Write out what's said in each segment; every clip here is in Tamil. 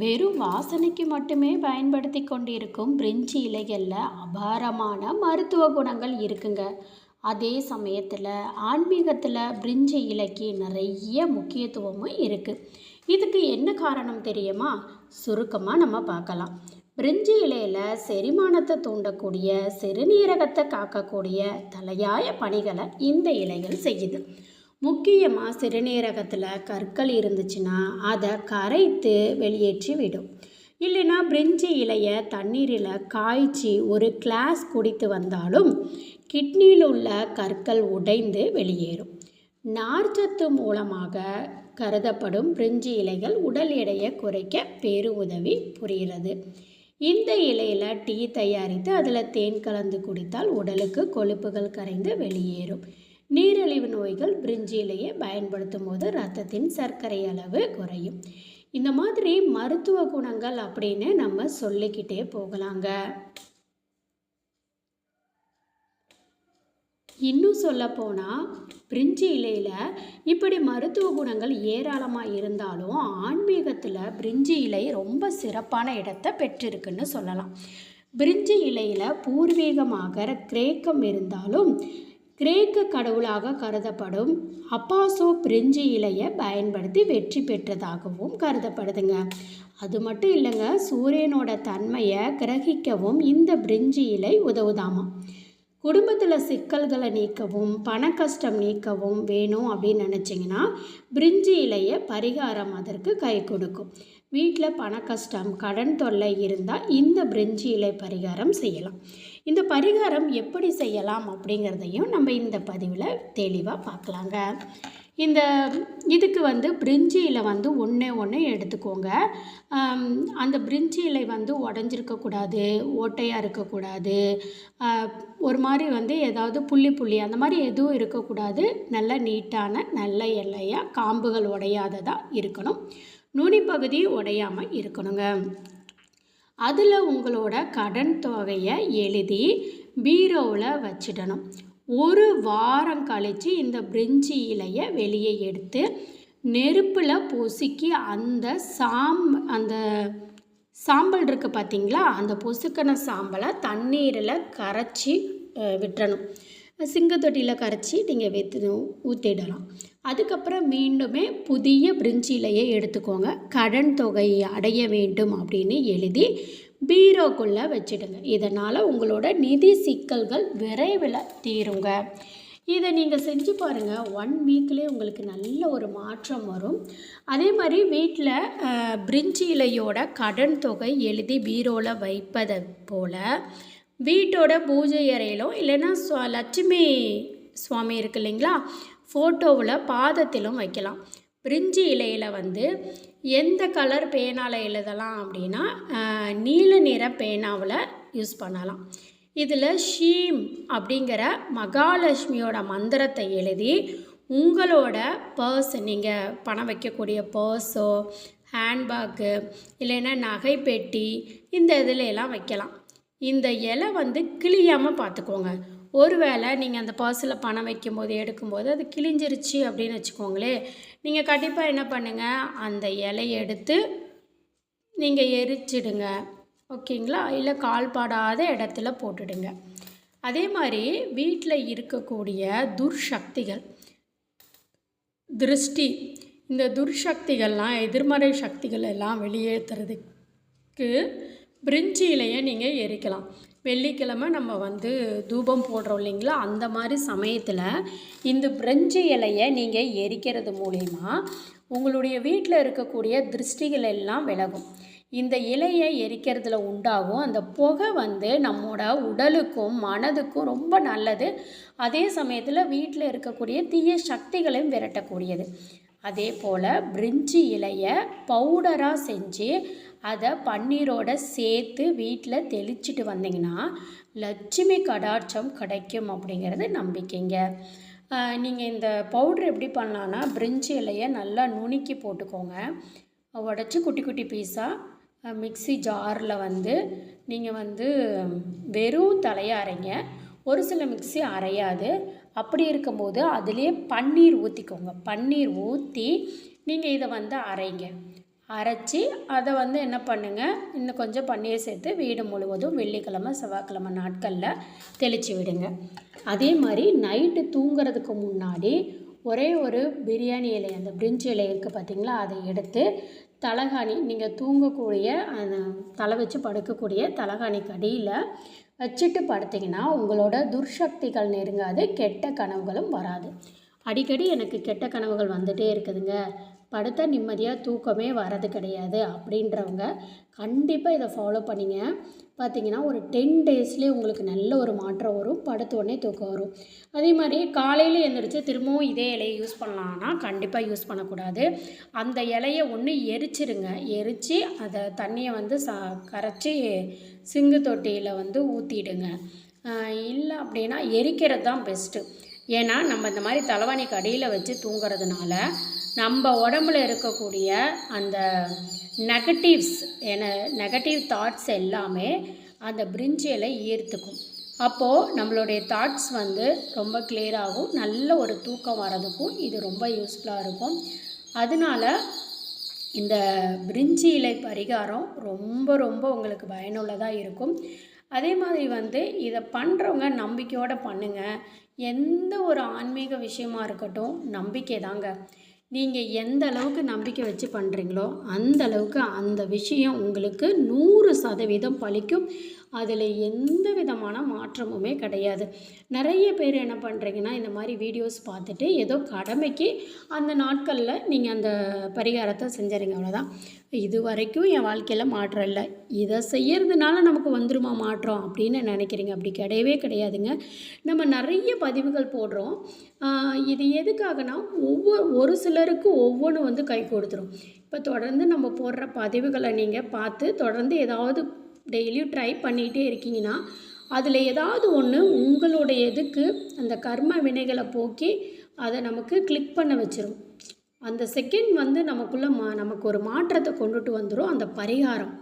வெறும் வாசனைக்கு மட்டுமே பயன்படுத்தி கொண்டிருக்கும் பிரெஞ்சு இலைகளில் அபாரமான மருத்துவ குணங்கள் இருக்குங்க. அதே சமயத்தில் ஆன்மீகத்தில் பிரிஞ்சு இலைக்கு நிறைய முக்கியத்துவமும் இருக்குது இதுக்கு என்ன காரணம் தெரியுமா? சுருக்கமாக நம்ம பார்க்கலாம். பிரிஞ்சு இலையில் செரிமானத்தை தூண்டக்கூடிய சிறுநீரகத்தை காக்கக்கூடிய தலையாய பணிகளை இந்த இலைகள் செய்யுது. முக்கியமாக சிறுநீரகத்தில் கற்கள் இருந்துச்சுன்னா அதை கரைத்து வெளியேற்றி விடும். இல்லைன்னா பிரிஞ்சி இலையை தண்ணீரில் காய்ச்சி ஒரு கிளாஸ் குடித்து வந்தாலும் கிட்னியில் உள்ள கற்கள் உடைந்து வெளியேறும். நார்ச்சத்து மூலமாக கருதப்படும் பிரிஞ்சி இலைகள் உடல் எடையை குறைக்க பேரு உதவி புரிகிறது. இந்த இலையில் டீ தயாரித்து அதில் தேன் கலந்து குடித்தால் உடலுக்கு கொழுப்புகள் கரைந்து வெளியேறும். நீரிழிவு நோய்கள் பிரிஞ்சி இலையை பயன்படுத்தும் போது ரத்தத்தின் சர்க்கரை அளவு குறையும். இந்த மாதிரி மருத்துவ குணங்கள் அப்படின்னு நம்ம சொல்லிக்கிட்டே போகலாங்க. இன்னும் சொல்லப்போனால் பிரிஞ்சி இலையில் இப்படி மருத்துவ குணங்கள் ஏராளமாக இருந்தாலும் ஆன்மீகத்தில் பிரிஞ்சி இலை ரொம்ப சிறப்பான இடத்தை பெற்றிருக்குன்னு சொல்லலாம். பிரிஞ்சி இலையில் பூர்வீகமாக கிரேக்கம் இருந்தாலும் கிரேக்க கடவுளாக கருதப்படும் அப்பாசோ பிரிஞ்சு இலையை பயன்படுத்தி வெற்றி பெற்றதாகவும் கருதப்படுதுங்க. அது மட்டும் இல்லைங்க சூரியனோட தன்மையை கிரகிக்கவும் இந்த பிரிஞ்சி இலை உதவுதாமா. குடும்பத்தில் சிக்கல்களை நீக்கவும் பண கஷ்டம் நீக்கவும் வேணும் அப்படின்னு நினச்சிங்கன்னா பிரிஞ்சி இலையை பரிகாரம் அதற்கு கை கொடுக்கும். வீட்டில் பண கஷ்டம் கடன் தொல்லை இருந்தால் இந்த பிரிஞ்சி இலை பரிகாரம் செய்யலாம். இந்த பரிகாரம் எப்படி செய்யலாம் அப்படிங்கிறதையும் நம்ம இந்த பதிவில் தெளிவாக பார்க்கலாங்க. இந்த இதுக்கு வந்து பிரிஞ்சி இலை வந்து ஒன்றே ஒன்று எடுத்துக்கோங்க. அந்த பிரிஞ்சி இலை வந்து உடஞ்சிருக்கக்கூடாது ஓட்டையாக இருக்கக்கூடாது ஒரு மாதிரி வந்து ஏதாவது புள்ளி புள்ளி அந்த மாதிரி எதுவும் இருக்கக்கூடாது நல்ல நீட்டான நல்ல எல்லையாக காம்புகள் உடையாததாக இருக்கணும். நுனி பகுதி உடையாமல் இருக்கணுங்க. அதில் உங்களோட கடன் தொகையை எழுதி பீரோவில் வச்சிடணும். ஒரு வாரம் கழித்து இந்த பிரிஞ்சி இலையை வெளியே எடுத்து நெருப்பில் பொசுக்கி அந்த சாம் அந்த சாம்பல் இருக்குது பார்த்தீங்களா அந்த பொசுக்கின சாம்பலை தண்ணீரில் கரைச்சி விட்டுறணும். சிங்கத்தொட்டியில் கரைச்சி நீங்கள் வெத்து ஊற்றிடலாம் அதுக்கப்புறம் மீண்டுமே புதிய பிரிஞ்சிலையை எடுத்துக்கோங்க. கடன் தொகையை அடைய வேண்டும் அப்படின்னு எழுதி பீரோக்குள்ளே வச்சுடுங்க. இதனால் உங்களோட நிதி சிக்கல்கள் விரைவில் தீருங்க. இதை நீங்கள் செஞ்சு பாருங்கள் ஒன் வீக்லேயே உங்களுக்கு நல்ல ஒரு மாற்றம் வரும். அதே மாதிரி வீட்டில் பிரிஞ்சி இலையோட கடன் தொகை எழுதி பீரோவில் வைப்பதை போல் வீட்டோட பூஜை அறையிலும் இல்லைன்னா ஸ்வ லட்சுமி சுவாமி இருக்கு இல்லைங்களா? ஃபோட்டோவில் பாதத்திலும் வைக்கலாம். பிரிஞ்சி இலையில் வந்து எந்த கலர் பேனாவில் எழுதலாம் அப்படின்னா நீல நிற பேனாவில் யூஸ் பண்ணலாம். இதில் ஷீம் அப்படிங்கிற மகாலட்சுமியோட மந்திரத்தை எழுதி உங்களோட பர்ஸ் நீங்கள் பணம் வைக்கக்கூடிய பர்ஸோ ஹேண்ட்பேக்கு இல்லைன்னா நகை பெட்டி இந்த இதுல எல்லாம் வைக்கலாம். இந்த இலை வந்து கிழியாமல் பார்த்துக்கோங்க. ஒருவேளை நீங்கள் அந்த பர்ஸில் பணம் வைக்கும்போது எடுக்கும்போது அது கிழிஞ்சிருச்சு அப்படின்னு வச்சுக்கோங்களேன் நீங்கள் கண்டிப்பாக என்ன பண்ணுங்கள் அந்த இலையை எடுத்து நீங்கள் எரிச்சிடுங்க. ஓகேங்களா? இல்லை கால்பாடாத இடத்துல போட்டுடுங்க. அதே மாதிரி வீட்டில் இருக்கக்கூடிய துர்சக்திகள் திருஷ்டி இந்த துர்சக்திகள்லாம் எதிர்மறை சக்திகள் எல்லாம் வெளியேற்றுறதுக்கு பிரிஞ்சி இலையை நீங்கள் எரிக்கலாம். வெள்ளிக்கிழமை நம்ம வந்து தூபம் போடுறோம் இல்லைங்களா? அந்த மாதிரி சமயத்தில் இந்த பிரெஞ்சு இலையை நீங்கள் எரிக்கிறது மூலிமா உங்களுடைய வீட்டில் இருக்கக்கூடிய திருஷ்டிகள் எல்லாம் விலகும். இந்த இலையை எரிக்கிறதுல உண்டாகும் அந்த புகை வந்து நம்மோட உடலுக்கும் மனதுக்கும் ரொம்ப நல்லது. அதே சமயத்தில் வீட்டில் இருக்கக்கூடிய தீய சக்திகளையும் விரட்டக்கூடியது. அதே போல் பிரிஞ்சி இலையை பவுடராக செஞ்சு அதை பன்னீரோட சேர்த்து வீட்டில் தெளிச்சிட்டு வந்தீங்கன்னா லட்சுமி கடாட்சம் கிடைக்கும் அப்படிங்கிறது நம்பிக்கைங்க. நீங்கள் இந்த பவுட்ரு எப்படி பண்ணலான்னா பிரிஞ்சி இலையை நல்லா நுணுக்கி போட்டுக்கோங்க. உடச்சி குட்டி குட்டி பீஸாக மிக்ஸி ஜாரில் வந்து நீங்கள் வந்து வெறும் தலையை அரைங்க. ஒரு சில மிக்ஸி அரையாது. அப்படி இருக்கும்போது அதிலே பன்னீர் ஊற்றிக்கோங்க பன்னீர் ஊற்றி நீங்கள் இதை வந்து அரைங்க. அரைச்சி அதை வந்து என்ன பண்ணுங்கள் இன்னும் கொஞ்சம் பன்னீர் சேர்த்து வீடு முழுவதும் வெள்ளிக்கிழமை செவ்வாய்க்கிழமை நாட்களில் தெளித்து விடுங்க. அதே மாதிரி நைட்டு தூங்குறதுக்கு முன்னாடி ஒரே ஒரு பிரியாணி இலை அந்த பிரிஞ்சி இலை இருக்குது பார்த்தீங்களா அதை எடுத்து தலகாணி நீங்கள் தூங்கக்கூடிய அந்த தலை வச்சு படுக்கக்கூடிய தலகாணிக்கு அடியில் வச்சுட்டு படுத்திங்கன்னா உங்களோட துர்சக்திகள் நெருங்காது கெட்ட கனவுகளும் வராது. அடிக்கடி எனக்கு கெட்ட கனவுகள் வந்துகிட்டே இருக்குதுங்க. படுத்த நிம்மதியாக தூக்கமே வரது கிடையாது அப்படின்றவங்க கண்டிப்பாக இதை ஃபாலோ பண்ணிங்க. பார்த்தீங்கன்னா ஒரு டென் டேஸ்லேயே உங்களுக்கு நல்ல ஒரு மாற்றம் வரும். படுத்த உடனே தூக்கம் வரும். அதே மாதிரி காலையில் எழுந்திரிச்சு திரும்பவும் இதே இலையை யூஸ் பண்ணலான்னா கண்டிப்பாக யூஸ் பண்ணக்கூடாது. அந்த இலையை ஒன்று எரிச்சிருங்க. எரித்து அதை தண்ணியை வந்து ச கரைச்சி சிங்கு தொட்டியில் வந்து ஊற்றிடுங்க இல்லை அப்படின்னா எரிக்கிறது தான் பெஸ்ட்டு ஏன்னா நம்ம இந்த மாதிரி தலைவாணிக்கு அடியில் வச்சு தூங்குறதுனால நம்ம உடம்புல இருக்கக்கூடிய அந்த நெகட்டிவ்ஸ் என நெகட்டிவ் தாட்ஸ் எல்லாமே அந்த பிரிஞ்சியில் ஈர்த்துக்கும். அப்போது நம்மளுடைய தாட்ஸ் வந்து ரொம்ப clear ஆகும். நல்ல ஒரு தூக்கம் வரதுக்கும் இது ரொம்ப யூஸ்ஃபுல்லாக இருக்கும். அதனால இந்த பிரிஞ்சி இலை பரிகாரம் ரொம்ப ரொம்ப உங்களுக்கு பயனுள்ளதாக இருக்கும். அதே மாதிரி வந்து இதை பண்ணுறவங்க நம்பிக்கையோடு பண்ணுங்கள் எந்த ஒரு ஆன்மீக விஷயமா இருக்கட்டும் நம்பிக்கை தாங்க நீங்கள் எந்த அளவுக்கு நம்பிக்கை வச்சு பண்ணுறீங்களோ அந்த அளவுக்கு அந்த விஷயம் உங்களுக்கு நூறு சதவீதம் பழிக்கும். அதில் எந்த விதமான மாற்றமுமே கிடையாது. நிறைய பேர் என்ன பண்ணுறீங்கன்னா இந்த மாதிரி வீடியோஸ் பார்த்துட்டு ஏதோ கடமைக்கு அந்த நாட்களில் நீங்கள் அந்த பரிகாரத்தை செஞ்சுறீங்க அவ்வளோதான் இது வரைக்கும் என் வாழ்க்கையில் மாற்றம் இல்லை. இதை செய்யறதுனால நமக்கு வந்துருமா மாற்றம் அப்படின்னு நினைக்கிறீங்க. அப்படி கிடையவே கிடையாதுங்க. நம்ம நிறைய பதிவுகள் போடுறோம். இது எதுக்காகனா ஒவ்வொரு ஒரு சிலருக்கு ஒவ்வொன்று வந்து கை கொடுத்துரும். இப்போ தொடர்ந்து நம்ம போடுற பதிவுகளை நீங்கள் பார்த்து தொடர்ந்து ஏதாவது டெய்லியும் ட்ரை பண்ணிகிட்டே இருக்கீங்கன்னா அதில் ஏதாவது ஒன்று உங்களுடைய இதுக்கு அந்த கர்ம வினைகளை போக்கி அதை நமக்கு கிளிக் பண்ண வச்சிரும். அந்த செகண்ட் வந்து நமக்குள்ளே மா நமக்கு ஒரு மாற்றத்தை கொண்டுட்டு வந்துடும் அந்த பரிகாரம்.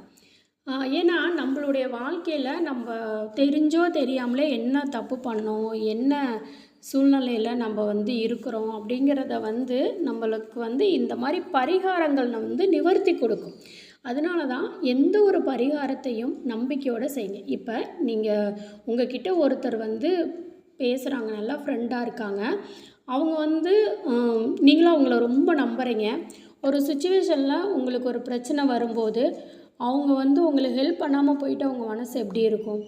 ஏன்னா நம்மளுடைய வாழ்க்கையில் நம்ம தெரிஞ்சோ தெரியாமலே என்ன தப்பு பண்ணோம் என்ன சூழ்நிலையில் நம்ம வந்து இருக்கிறோம் அப்படிங்கிறத வந்து நம்மளுக்கு வந்து இந்த மாதிரி பரிகாரங்கள் வந்து நிவர்த்தி கொடுக்கும். அதனால தான் எந்த ஒரு பரிகாரத்தையும் நம்பிக்கையோடு செய்யுங்க. இப்போ நீங்கள் உங்ககிட்ட ஒருத்தர் வந்து பேசுகிறாங்க நல்லா ஃப்ரெண்டாக இருக்காங்க. அவங்க வந்து நீங்களும் அவங்கள ரொம்ப நம்புகிறீங்க ஒரு சுச்சுவேஷனில் உங்களுக்கு ஒரு பிரச்சனை வரும்போது அவங்க வந்து உங்களுக்கு ஹெல்ப் பண்ணாமல் போயிட்டு அவங்க மனசு எப்படி இருக்கும்?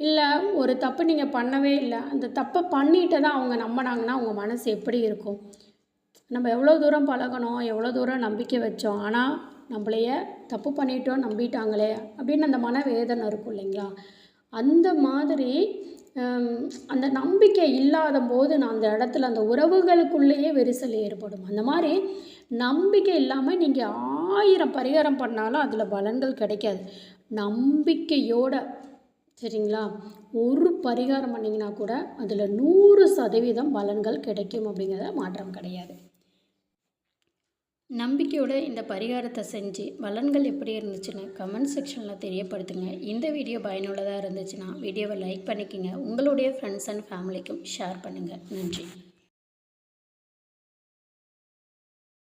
இல்லை ஒரு தப்பு நீங்கள் பண்ணவே இல்லை. அந்த தப்பை பண்ணிட்டு தான் அவங்க நம்பினாங்கன்னா அவங்க மனசு எப்படி இருக்கும்? நம்ம எவ்வளோ தூரம் பழகணும் எவ்வளோ தூரம் நம்பிக்கை வச்சோம். ஆனால் நம்மளைய தப்பு பண்ணிட்டோம் நம்பிட்டாங்களே அப்படின்னு அந்த மன வேதனை இருக்கும் இல்லைங்களா? அந்த மாதிரி அந்த நம்பிக்கை இல்லாத போது நான் அந்த இடத்துல அந்த உறவுகளுக்குள்ளேயே விரிசல் ஏற்படும். அந்த மாதிரி நம்பிக்கை இல்லாமல் நீங்கள் ஆயிரம் பரிகாரம் பண்ணாலும் அதில் பலன்கள் கிடைக்காது. நம்பிக்கையோட சரிங்களா? ஒரு பரிகாரம் பண்ணிங்கன்னா கூட அதில் நூறு சதவீதம் பலன்கள் கிடைக்கும் அப்படிங்கிறத மாற்றம் கிடையாது. நம்பிக்கையோட இந்த பரிகாரத்தை செஞ்சு பலன்கள் எப்படி இருந்துச்சுன்னு கமெண்ட் செக்ஷனில் தெரியப்படுத்துங்க. இந்த வீடியோ பயனுள்ளதாக இருந்துச்சுன்னா வீடியோவை லைக் பண்ணிக்கோங்க. உங்களுடைய ஃப்ரெண்ட்ஸ் அண்ட் ஃபேமிலிக்கும் ஷேர் பண்ணுங்கள் நன்றி.